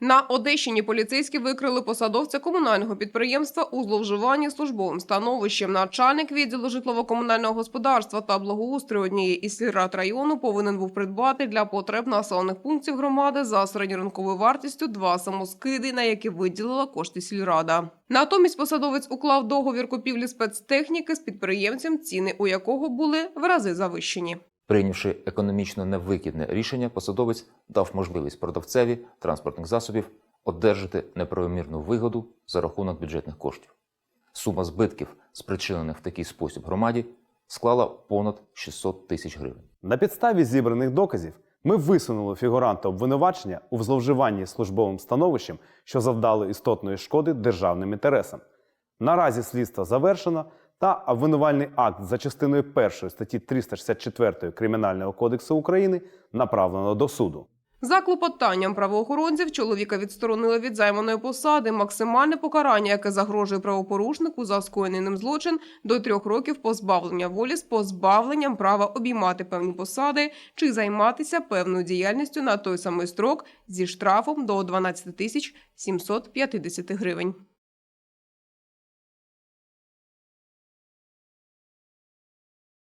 На Одещині поліцейські викрили посадовця комунального підприємства у зловживанні службовим становищем. Начальник відділу житлово-комунального господарства та благоустрою однієї із сільрад району повинен був придбати для потреб населених пунктів громади за середньоринковою вартістю два самоскиди, на які виділила кошти сільрада. Натомість посадовець уклав договір купівлі спецтехніки з підприємцем, ціни у якого були в рази завищені. Прийнявши економічно невигідне рішення, посадовець дав можливість продавцеві транспортних засобів одержати неправомірну вигоду за рахунок бюджетних коштів. Сума збитків, спричинених в такий спосіб громаді, склала понад 600 тисяч гривень. На підставі зібраних доказів ми висунули фігуранта обвинувачення у зловживанні службовим становищем, що завдало істотної шкоди державним інтересам. Наразі слідство завершено, та обвинувальний акт за частиною 1 статті 364 Кримінального кодексу України направлено до суду. За клопотанням правоохоронців чоловіка відсторонили від займаної посади. Максимальне покарання, яке загрожує правопорушнику за скоєний ним злочин, до трьох років позбавлення волі з позбавленням права обіймати певні посади чи займатися певною діяльністю на той самий строк зі штрафом до 12 тисяч 750 гривень.